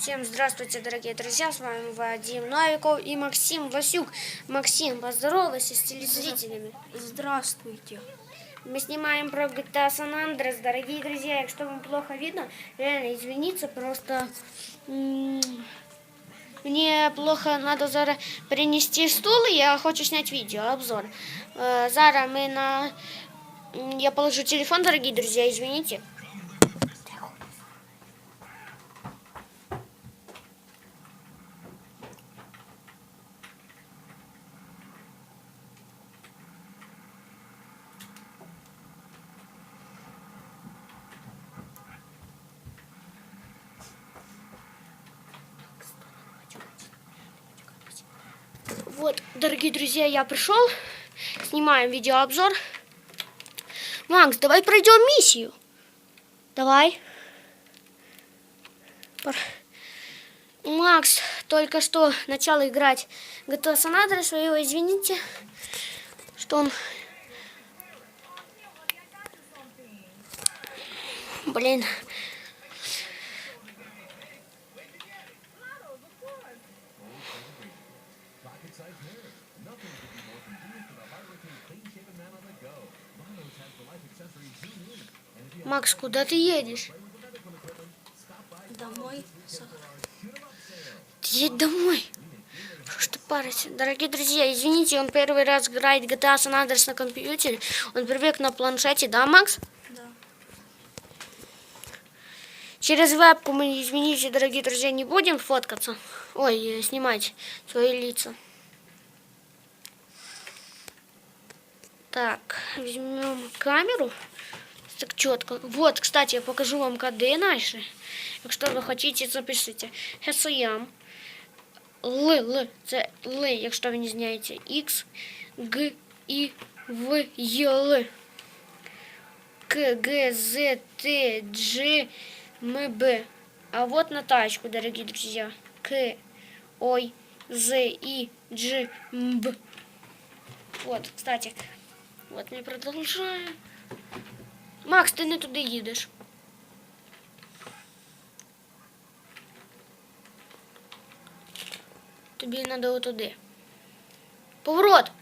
Всем здравствуйте, дорогие друзья, с вами Вадим Новиков и Максим Васюк. Максим, поздоровайся с телезрителями. Здравствуйте. Мы снимаем про GTA San Andreas, дорогие друзья. Якщо вам плохо видно, реально извините, просто мне плохо надо зараз перенести стул, и я хочу снять видео, обзор. Э, Зара мы на... Я положу телефон, дорогие друзья, извините. Вот, дорогие друзья, я пришел. Снимаем видеообзор. Макс, давай пройдем миссию. Давай. Макс только что начал играть GTA San Andreas. Вы его извините, что он... Блин. Макс, куда ты едешь? Домой. Ты едь домой. Что ж ты паришься? Дорогие друзья, извините, он первый раз играет GTA San Andreas на компьютере. Он привык на планшете, да, Макс? Да. Через вебку мы, извините, дорогие друзья, не будем фоткаться. Ой, э, снимать свои лица. Так, возьмем камеру. Так четко. Вот, кстати, я покажу вам коды наши. Якщо ви хочете, запишите. ГСЯМ. Л, Л, це Л, якщо ви не знаєте. X, Г, І, В, Й, Л. К, Г, З, Т, Дж, М, Б. А вот на тачку, дорогие друзья. К, Ой, З, И, Дж, М, Б. Вот, кстати. Вот мы продолжаем. Макс, ти не туди їдеш. Тобі треба отуди. Поворот!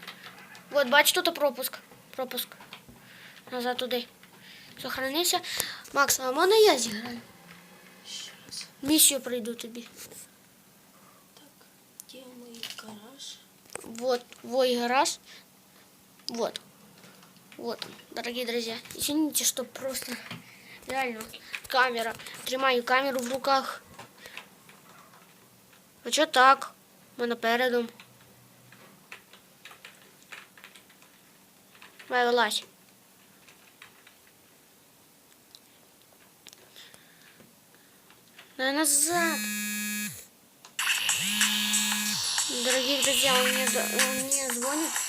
Вот, бач, тут пропуск. Пропуск. Назад туди. Сохранися. Макс, а можна я зіграю? Місію пройду тобі. Так, где мой гараж? Вот, вой гараж. Вот. Вот дорогие друзья. Извините, что просто реально камера. Тримаю камеру в руках. А чого так? У мене передом. Вилазь. Давай назад. Дорогие друзья, он мне, он мне звонит.